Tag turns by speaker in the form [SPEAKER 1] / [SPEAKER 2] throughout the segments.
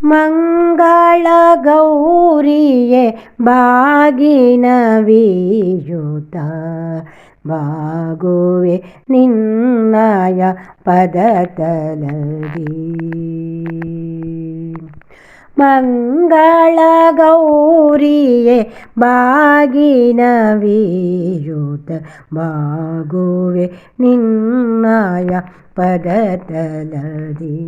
[SPEAKER 1] മംഗളഗൗരിയെ ഭാഗിന വീഴുത ഭാഗുവെ നിന്നായ പദതലടി മംഗളഗൗരിയെ ഭാഗിന വീഴുത ഭാഗുവെ നിന്നായ പദതലടീ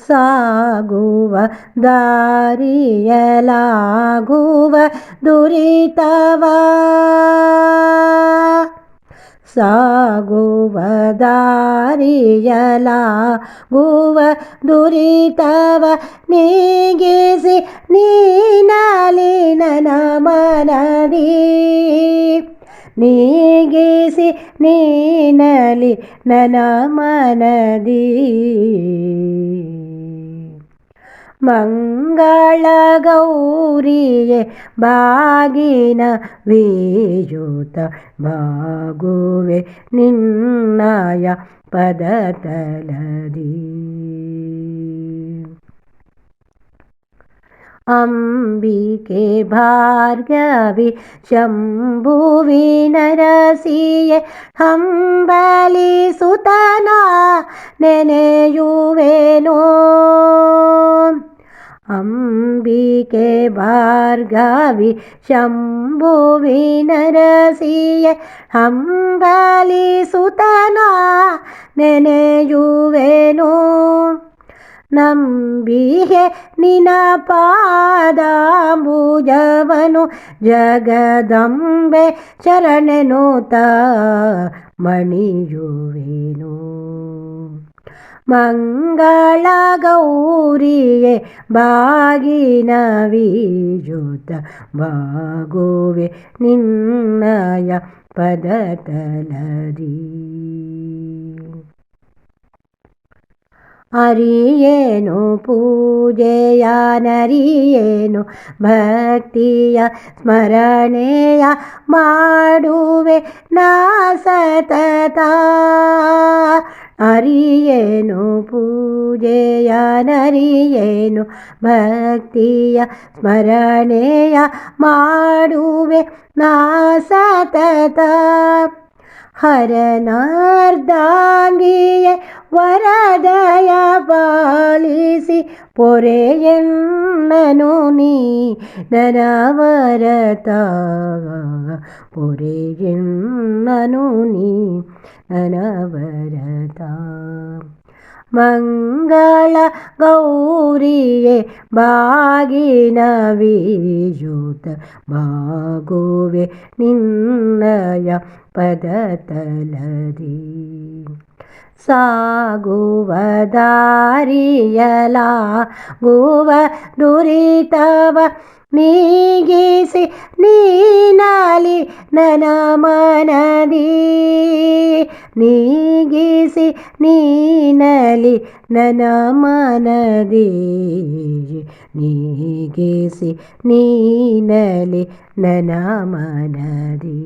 [SPEAKER 1] ಸಾಗುವ ದಾರಿಯಲಾಗುವ ದುರಿತವ ಸಾಗುವ ದಾರಿಯಲಾಗುವ ದುರಿತವ ನೀಗಿಸಿ ನೀನಲಿ ನನ್ನ ಮನದಿ ನೀಗಿಸಿ ನೀನಲಿ ನನ್ನ ಮನದಿ. ಮಂಗಳ ಗೌರಿಯೇ ಬಾಗಿನ ವೀಯುತ ಬಾಗುವೆ ನಿನ್ನಯ ಪದತಲದಿ. അംബികെ ഭാർഗവി ശംഭുവിനരസിയെ ഹംബലി സുതന നെനയുവേനോ. അംബികെ ഭാർഗവി ശംഭുവിനരസിയെ ഹംബലി സുതന നെനയുവേ ನಂಬಿಹೆ ನಿನ ಪಾದಾಂಬುಜವನು ಜಗದಂಬೆ ಶರಣೆನುತ ಮಣಿಯುವೆನು. ಮಂಗಳ ಗೌರಿಯೇ ಬಾಗಿನ ವೀಜುತ ಬಾಗುವೆ ನಿನ್ನಯ ಪದತಲದಿ ಅರಿಯೇನು ಪೂಜೆಯ ನರಿಯೇನು ಭಕ್ತಿಯ ಸ್ಮರಣೆಯ ಮಾಡುವೆ ನಾ ಸತತ ಅರಿಯೇನು ಪೂಜೆಯ ನರಿಯೇನು ಭಕ್ತಿಯ ಸ್ಮರಣೆಯ ಮಾಡುವೆ ನಾ ಸತತ ഹരനാർദ്ദാംഗിയെ വരദയ പാലിസി പൊരയെണ്ണനു നീ നരവരത പൊരയെണ്ണനു നീ നരവരത ಮಂಗಳ ಗೌರಿಯೇ ಬಾಗಿನ ವೀಯುತ ಬಾಗುವೆ ನಿನ್ನಯ ಪದತಲದಿ ಸಾಗುವ ದಾರಿಯಲಾಗುವ ದುರಿತವ ನೀಗಿಸಿ ನೀನಲಿ ನನ್ನ ಮನದಿ ನೀಗಿಸಿ ನೀನಲಿ ನನ್ನ ಮನದಿ ನೀಗಿಸಿ ನೀನಲಿ ನನ್ನ ಮನದಿ